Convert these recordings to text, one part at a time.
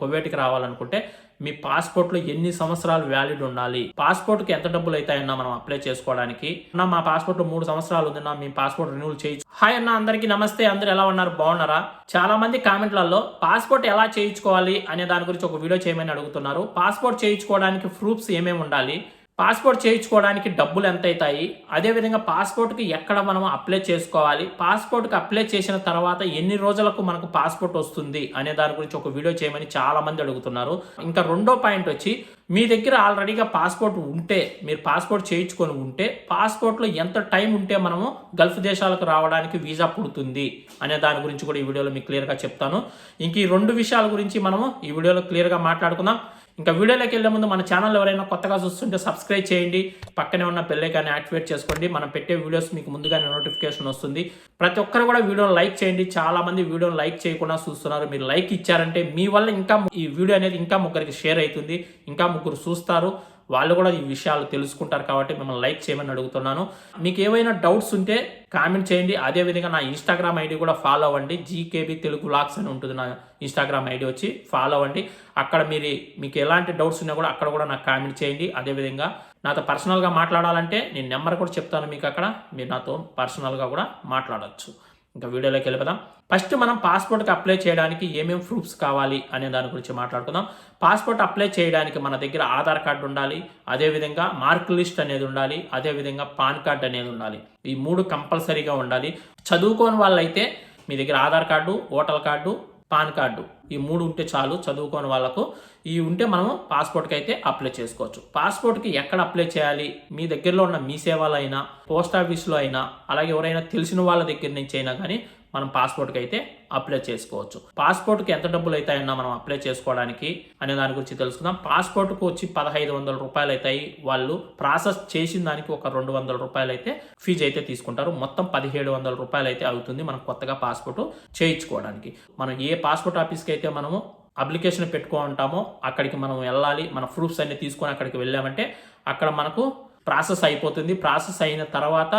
కువైట్కి రావాలనుకుంటే మీ పాస్పోర్ట్లో ఎన్ని సంవత్సరాలు వ్యాలిడ్ ఉండాలి? పాస్పోర్ట్కి ఎంత డబ్బులు అవుతాయన్నా మనం అప్లై చేసుకోవడానికి? అన్న మా పాస్పోర్ట్లో మూడు సంవత్సరాలు ఉందన్నా మీ పాస్పోర్ట్ రెన్యూల్ చేయొచ్చు హాయ్ అన్న అందరికీ నమస్తే. అందరు ఎలా ఉన్నారు? బాగున్నారా? చాలా మంది కామెంట్లలో పాస్పోర్ట్ ఎలా చేయించుకోవాలి అనే దాని గురించి ఒక వీడియో చేయమని అడుగుతున్నారు. పాస్పోర్ట్ చేయించుకోవడానికి ప్రూఫ్స్ ఏమేమి ఉండాలి? పాస్పోర్ట్ చేయించుకోవడానికి డబ్బులు ఎంత అవుతాయి అదేవిధంగా పాస్పోర్ట్కి ఎక్కడ మనం అప్లై చేసుకోవాలి? పాస్పోర్ట్కి అప్లై చేసిన తర్వాత ఎన్ని రోజులకు మనకు పాస్పోర్ట్ వస్తుంది? అనే దాని గురించి ఒక వీడియో చేయమని చాలామంది అడుగుతున్నారు. ఇంకా రెండో పాయింట్ వచ్చి మీ దగ్గర ఆల్రెడీగా పాస్పోర్ట్ ఉంటే మీరు పాస్పోర్ట్ చేయించుకొని ఉంటే పాస్పోర్ట్లో ఎంత టైం ఉంటే మనము గల్ఫ్ దేశాలకు రావడానికి వీసా పుడుతుంది? అనే దాని గురించి కూడా ఈ వీడియోలో మీకు క్లియర్గా చెప్తాను. ఇంక ఈ రెండు విషయాల గురించి మనము ఈ వీడియోలో క్లియర్గా మాట్లాడుకుందాం. ఇంకా వీడియోలోకి వెళ్ళే ముందు మన ఛానల్ ఎవరైనా కొత్తగా చూస్తుంటే సబ్స్క్రైబ్ చేయండి. పక్కనే ఉన్న బెల్లైకాన్ని యాక్టివేట్ చేసుకోండి. మనం పెట్టే వీడియోస్ మీకు ముందుగానే నోటిఫికేషన్ వస్తుంది. ప్రతి ఒక్కరు కూడా వీడియోని లైక్ చేయండి. చాలా మంది వీడియోని లైక్ చేయకుండా చూస్తున్నారు. మీరు లైక్ ఇచ్చారంటే మీ వల్ల ఇంకా ఈ వీడియో అనేది ఇంకా ముగ్గురికి షేర్ అవుతుంది. ఇంకా ముగ్గురు చూస్తారు. వాళ్ళు కూడా ఈ విషయాలు తెలుసుకుంటారు కాబట్టి మిమ్మల్ని లైక్ చేయమని అడుగుతున్నాను. మీకు ఏవైనా డౌట్స్ ఉంటే కామెంట్ చేయండి. అదేవిధంగా నా ఇన్స్టాగ్రామ్ ఐడి కూడా ఫాలో అవ్వండి. జీకేబీ తెలుగు వ్లాగ్స్ అని ఉంటుంది నా ఇన్స్టాగ్రామ్ ఐడి వచ్చి ఫాలో అవ్వండి. అక్కడ మీరు మీకు ఎలాంటి డౌట్స్ ఉన్నా కూడా అక్కడ కూడా నాకు కామెంట్ చేయండి. అదేవిధంగా నాతో పర్సనల్గా మాట్లాడాలంటే నేను నెంబర్ కూడా చెప్తాను మీకు అక్కడ. మీరు నాతో పర్సనల్గా కూడా మాట్లాడచ్చు. ఇంకా వీడియోలోకి వెళ్ళిపోదాం. ఫస్ట్ మనం పాస్పోర్ట్కి అప్లై చేయడానికి ఏమేమి ప్రూఫ్స్ కావాలి అనే దాని గురించి మాట్లాడుకుందాం. పాస్పోర్ట్ అప్లై చేయడానికి మన దగ్గర ఆధార్ కార్డు ఉండాలి అదేవిధంగా మార్క్ లిస్ట్ అనేది ఉండాలి అదేవిధంగా పాన్ కార్డ్ అనేది ఉండాలి. ఈ మూడు కంపల్సరీగా ఉండాలి. చదువుకోని వాళ్ళైతే మీ దగ్గర Aadhaar card voter card PAN card. ఈ మూడు ఉంటే చాలు చదువుకోని వాళ్ళకు. ఈ ఉంటే మనము పాస్పోర్ట్కి అయితే అప్లై చేసుకోవచ్చు. పాస్పోర్ట్కి ఎక్కడ అప్లై చేయాలి? మీ దగ్గరలో ఉన్న మీ సేవలు అయినా పోస్ట్ ఆఫీస్లో అయినా అలాగే ఎవరైనా తెలిసిన వాళ్ళ దగ్గర నుంచి అయినా కానీ మనం పాస్పోర్ట్కి అయితే అప్లై చేసుకోవచ్చు. పాస్పోర్ట్కి ఎంత డబ్బులు అవుతాయన్నా మనం అప్లై చేసుకోవడానికి అనే దాని గురించి తెలుసుకుందాం. పాస్పోర్ట్కి వచ్చి పదహైదు వందల రూపాయలు అవుతాయి వాళ్ళు ప్రాసెస్ చేసిన దానికి ఒక రెండు వందల రూపాయలు అయితే ఫీజు అయితే తీసుకుంటారు. మొత్తం పదిహేడు వందల రూపాయలు అయితే అవుతుంది మనం కొత్తగా పాస్పోర్ట్ చేయించుకోవడానికి. మనం ఏ పాస్పోర్ట్ ఆఫీస్కి అయితే మనము అప్లికేషన్ పెట్టుకో ఉంటామో అక్కడికి మనం వెళ్ళాలి. మన ప్రూఫ్స్ అన్ని తీసుకొని అక్కడికి వెళ్ళామంటే అక్కడ మనకు ప్రాసెస్ అయిపోతుంది. ప్రాసెస్ అయిన తర్వాత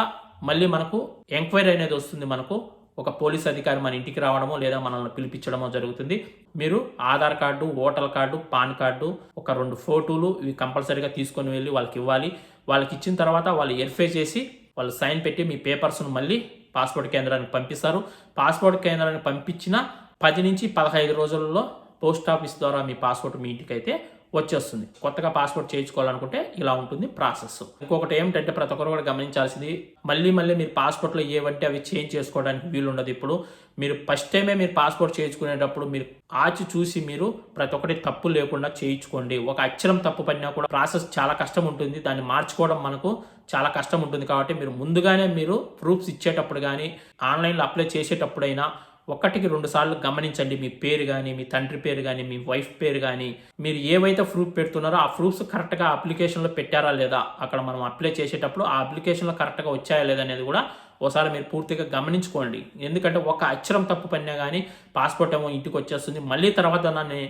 మళ్ళీ మనకు ఎంక్వైరీ అనేది వస్తుంది మనకు. ఒక పోలీస్ అధికారి మన ఇంటికి రావడమో లేదా మనల్ని పిలిపించడమో జరుగుతుంది. మీరు Aadhaar card voter card PAN card ఒక రెండు ఫోటోలు ఇవి కంపల్సరీగా తీసుకొని వెళ్ళి వాళ్ళకి ఇవ్వాలి. వాళ్ళకి ఇచ్చిన తర్వాత వాళ్ళు వెరిఫై చేసి వాళ్ళు సైన్ పెట్టి మీ పేపర్స్ను మళ్ళీ పాస్పోర్ట్ కేంద్రానికి పంపిస్తారు. పాస్పోర్ట్ కేంద్రానికి పంపించిన పది నుంచి పదహైదు రోజులలో పోస్ట్ ఆఫీస్ ద్వారా మీ పాస్పోర్ట్ మీ ఇంటికి అయితే వచ్చేస్తుంది. కొత్తగా పాస్పోర్ట్ చేయించుకోవాలనుకుంటే ఇలా ఉంటుంది ప్రాసెస్. ఇంకొకటి ఏమిటంటే ప్రతి ఒక్కరు కూడా గమనించాల్సింది మళ్ళీ మళ్ళీ మీరు పాస్పోర్ట్లో ఏవంటే అవి చేంజ్ చేసుకోవడానికి వీలు ఉండదు ఇప్పుడు మీరు ఫస్ట్ టైమే మీరు పాస్పోర్ట్ చేయించుకునేటప్పుడు మీరు ఆచి చూసి మీరు ప్రతి ఒక్కటి తప్పు లేకుండా చేయించుకోండి. ఒక అక్షరం తప్పు పడినా కూడా ప్రాసెస్ చాలా కష్టం ఉంటుంది. దాన్ని మార్చుకోవడం మనకు చాలా కష్టం ఉంటుంది. కాబట్టి మీరు ముందుగానే మీరు ప్రూఫ్స్ ఇచ్చేటప్పుడు కానీ ఆన్లైన్లో అప్లై చేసేటప్పుడైనా ఒకటికి రెండు సార్లు గమనించండి. మీ పేరు కానీ మీ తండ్రి పేరు కానీ మీ వైఫ్ పేరు కానీ మీరు ఏవైతే ప్రూఫ్ పెడుతున్నారో ఆ ప్రూఫ్స్ కరెక్ట్గా అప్లికేషన్లో పెట్టారా లేదా? అక్కడ మనం అప్లై చేసేటప్పుడు ఆ అప్లికేషన్లో కరెక్ట్గా వచ్చాయా లేదా అనేది కూడా ఒకసారి మీరు పూర్తిగా గమనించుకోండి. ఎందుకంటే ఒక అక్షరం తప్పు పడినా కానీ పాస్పోర్ట్ ఏమో ఇంటికి వచ్చేస్తుంది. మళ్ళీ తర్వాత దాన్ని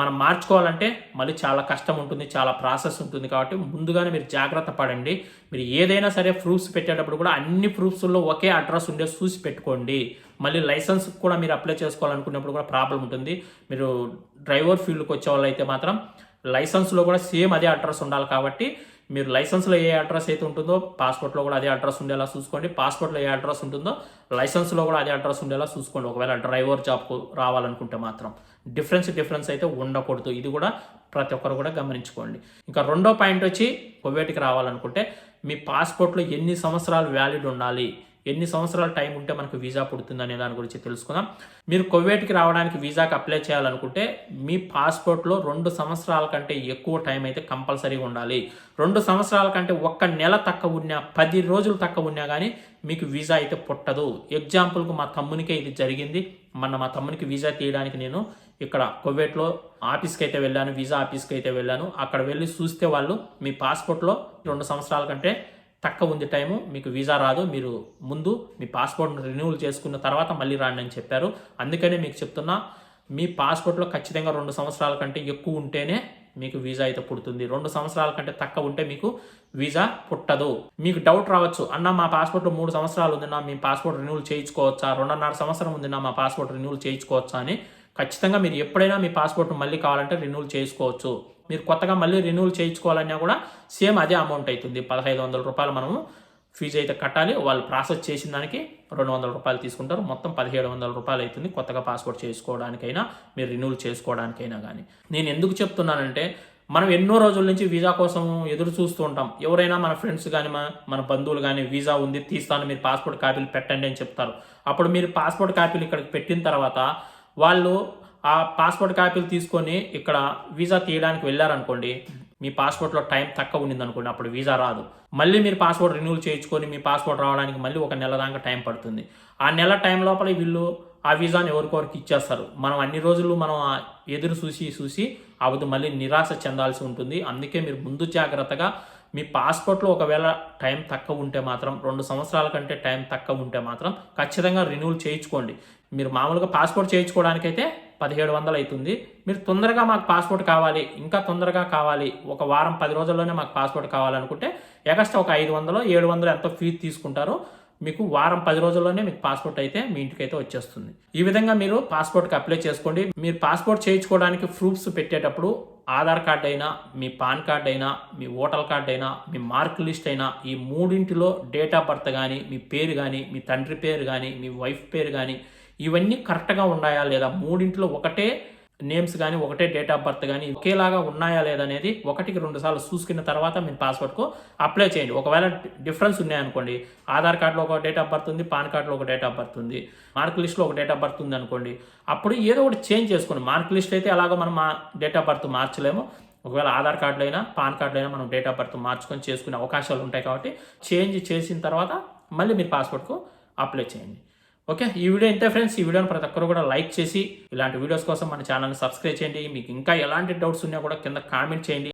మనం మార్చుకోవాలంటే మళ్ళీ చాలా కష్టం ఉంటుంది చాలా ప్రాసెస్ ఉంటుంది కాబట్టి ముందుగానే మీరు జాగ్రత్త పడండి. మీరు ఏదైనా సరే ప్రూఫ్స్ పెట్టేటప్పుడు కూడా అన్ని ప్రూఫ్స్లో ఒకే అడ్రస్ ఉండే చూసి పెట్టుకోండి. మళ్ళీ లైసెన్స్ కూడా మీరు అప్లై చేసుకోవాలనుకున్నప్పుడు కూడా ప్రాబ్లం ఉంటుంది. మీరు డ్రైవర్ ఫీల్డ్కి వచ్చే వాళ్ళు అయితే మాత్రం లైసెన్స్లో కూడా సేమ్ అదే అడ్రస్ ఉండాలి కాబట్టి మీరు లైసెన్స్లో ఏ అడ్రస్ అయితే ఉంటుందో పాస్పోర్ట్లో కూడా అదే అడ్రస్ ఉండేలా చూసుకోండి. పాస్పోర్ట్లో ఏ అడ్రస్ ఉంటుందో లైసెన్స్లో కూడా అదే అడ్రస్ ఉండేలా చూసుకోండి. ఒకవేళ డ్రైవర్ జాబ్కు రావాలనుకుంటే మాత్రం డిఫరెన్స్ డిఫరెన్స్ అయితే ఉండకూడదు. ఇది కూడా ప్రతి ఒక్కరు కూడా గమనించుకోండి. ఇంకా రెండో పాయింట్ వచ్చి కువైట్కి రావాలనుకుంటే మీ పాస్పోర్ట్లో ఎన్ని సంవత్సరాలు వ్యాలిడ్ ఉండాలి? ఎన్ని సంవత్సరాల టైం ఉంటే మనకు వీసా పుడుతుంది అనే దాని గురించి తెలుసుకుందాం. మీరు కువైట్కి రావడానికి వీసాకి అప్లై చేయాలనుకుంటే మీ పాస్పోర్ట్లో రెండు సంవత్సరాల కంటే ఎక్కువ టైం అయితే కంపల్సరీగా ఉండాలి. రెండు సంవత్సరాల కంటే ఒక్క నెల తక్కువ ఉన్నా పది రోజులు తక్కువ ఉన్నా కానీ మీకు వీసా అయితే పుట్టదు. ఎగ్జాంపుల్కు మా తమ్మునికే ఇది జరిగింది. మొన్న మా తమ్మునికి వీసా తీయడానికి నేను ఇక్కడ కువైట్లో ఆఫీస్కి అయితే వెళ్ళాను వీసా ఆఫీస్కి అయితే వెళ్ళాను. అక్కడ వెళ్ళి చూస్తే వాళ్ళు మీ పాస్పోర్ట్లో రెండు సంవత్సరాల కంటే తక్కువ ఉంది టైము మీకు వీసా రాదు మీరు ముందు మీ పాస్పోర్ట్ను రెన్యూవల్ చేసుకున్న తర్వాత మళ్ళీ రాండి అని చెప్పారు. అందుకనే మీకు చెప్తున్నా మీ పాస్పోర్ట్లో ఖచ్చితంగా రెండు సంవత్సరాల కంటే ఎక్కువ ఉంటేనే మీకు వీసా అయితే పుడుతుంది. రెండు సంవత్సరాల కంటే తక్కువ ఉంటే మీకు వీసా పుట్టదు. మీకు డౌట్ రావచ్చు అన్న మా పాస్పోర్ట్ మూడు సంవత్సరాలు ఉందినా మీ పాస్పోర్ట్ రెన్యూవల్ చేయించుకోవచ్చా? రెండున్నర సంవత్సరం ఉందినా మా పాస్పోర్ట్ రెన్యూవల్ చేయించుకోవచ్చా? అని ఖచ్చితంగా మీరు ఎప్పుడైనా మీ పాస్పోర్ట్ మళ్ళీ కావాలంటే రెన్యూల్ చేసుకోవచ్చు. మీరు కొత్తగా మళ్ళీ రెన్యూల్ చేయించుకోవాలన్నా కూడా సేమ్ అదే అమౌంట్ అవుతుంది పదహైదు వందల రూపాయలు మనము ఫీజు అయితే కట్టాలి. వాళ్ళు ప్రాసెస్ చేసిన దానికి రెండు వందల రూపాయలు తీసుకుంటారు. మొత్తం పదిహేడు వందల రూపాయలు అవుతుంది కొత్తగా పాస్పోర్ట్ చేసుకోవడానికైనా మీరు రెన్యూల్ చేసుకోవడానికైనా కానీ నేను ఎందుకు చెప్తున్నానంటే మనం ఎన్నో రోజుల నుంచి వీసా కోసం ఎదురు చూస్తూ ఉంటాం. ఎవరైనా మన ఫ్రెండ్స్ కానీ మన మన బంధువులు కానీ వీసా ఉంది తీస్తాను మీరు పాస్పోర్ట్ కాపీలు పెట్టండి అని చెప్తారు. అప్పుడు మీరు పాస్పోర్ట్ కాపీలు ఇక్కడికి పెట్టిన తర్వాత వాళ్ళు ఆ పాస్పోర్ట్ కాపీలు తీసుకొని ఇక్కడ వీసా తీయడానికి వెళ్ళారనుకోండి మీ పాస్పోర్ట్లో టైం తక్కువ ఉండింది అనుకోండి అప్పుడు వీసా రాదు. మళ్ళీ మీరు పాస్పోర్ట్ రెన్యూల్ చేయించుకొని మీ పాస్పోర్ట్ రావడానికి మళ్ళీ ఒక నెల దాకా టైం పడుతుంది. ఆ నెల టైం లోపల వీళ్ళు ఆ వీసాని ఎవరికొరికి ఇచ్చేస్తారు? మనం అన్ని రోజులు మనం ఎదురు చూసి చూసి అవద్దు మళ్ళీ నిరాశ చెందాల్సి ఉంటుంది. అందుకే మీరు ముందు జాగ్రత్తగా మీ పాస్పోర్ట్లో ఒకవేళ టైం తక్కువ ఉంటే మాత్రం రెండు సంవత్సరాల కంటే టైం తక్కువ ఉంటే మాత్రం ఖచ్చితంగా రెన్యూల్ చేయించుకోండి. మీరు మామూలుగా పాస్పోర్ట్ చేయించుకోవడానికైతే పదిహేడు వందలు అవుతుంది మీరు తొందరగా మాకు పాస్పోర్ట్ కావాలి ఇంకా తొందరగా కావాలి ఒక వారం పది రోజుల్లోనే మాకు పాస్పోర్ట్ కావాలనుకుంటే ఎగస్ట్రా ఒక ఐదు వందలు ఏడు వందలు ఎంతో ఫీజు తీసుకుంటారో. మీకు వారం పది రోజుల్లోనే మీకు పాస్పోర్ట్ అయితే మీ ఇంటికి అయితే వచ్చేస్తుంది. ఈ విధంగా మీరు పాస్పోర్ట్కి అప్లై చేసుకోండి. మీరు పాస్పోర్ట్ చేయించుకోవడానికి ప్రూఫ్స్ పెట్టేటప్పుడు ఆధార్ కార్డ్ అయినా మీ పాన్ కార్డ్ అయినా మీ ఓటర్ కార్డ్ అయినా మీ మార్క్ లిస్ట్ అయినా ఈ మూడింటిలో డేట్ ఆఫ్ బర్త్ కానీ మీ పేరు కానీ మీ తండ్రి పేరు కానీ మీ వైఫ్ పేరు కానీ ఇవన్నీ కరెక్ట్గా ఉన్నాయా లేదా? మూడింటిలో ఒకటే నేమ్స్ కానీ ఒకటే డేట్ ఆఫ్ బర్త్ కానీ ఒకేలాగా ఉన్నాయా లేదనేది ఒకటికి రెండు సార్లు చూసుకున్న తర్వాత మీ పాస్పోర్ట్కు అప్లై చేయండి. ఒకవేళ డిఫరెన్స్ ఉన్నాయనుకోండి ఆధార్ కార్డులో ఒక డేట్ ఆఫ్ బర్త్ ఉంది పాన్ కార్డులో ఒక డేట్ ఆఫ్ బర్త్ ఉంది మార్క్ లిస్ట్లో ఒక డేట్ ఆఫ్ బర్త్ ఉంది అనుకోండి అప్పుడు ఏదో ఒకటి చేంజ్ చేసుకోండి. మార్క్ లిస్ట్ అయితే అలాగో మనం మా డేట్ ఆఫ్ బర్త్ మార్చలేము. ఒకవేళ ఆధార్ కార్డులో అయినా పాన్ కార్డులో అయినా మనం డేట్ ఆఫ్ బర్త్ మార్చుకొని చేసుకునే అవకాశాలు ఉంటాయి కాబట్టి చేంజ్ చేసిన తర్వాత మళ్ళీ మీరు పాస్పోర్ట్కు అప్లై చేయండి. ఓకే ఈ వీడియో ఇంతే ఫ్రెండ్స్. ఈ వీడియోని ప్రతి ఒక్కరు కూడా లైక్ చేసి ఇలాంటి వీడియోస్ కోసం మన ఛానల్ని సబ్స్క్రైబ్ చేయండి. మీకు ఇంకా ఎలాంటి డౌట్స్ ఉన్నా కూడా కింద కామెంట్ చేయండి.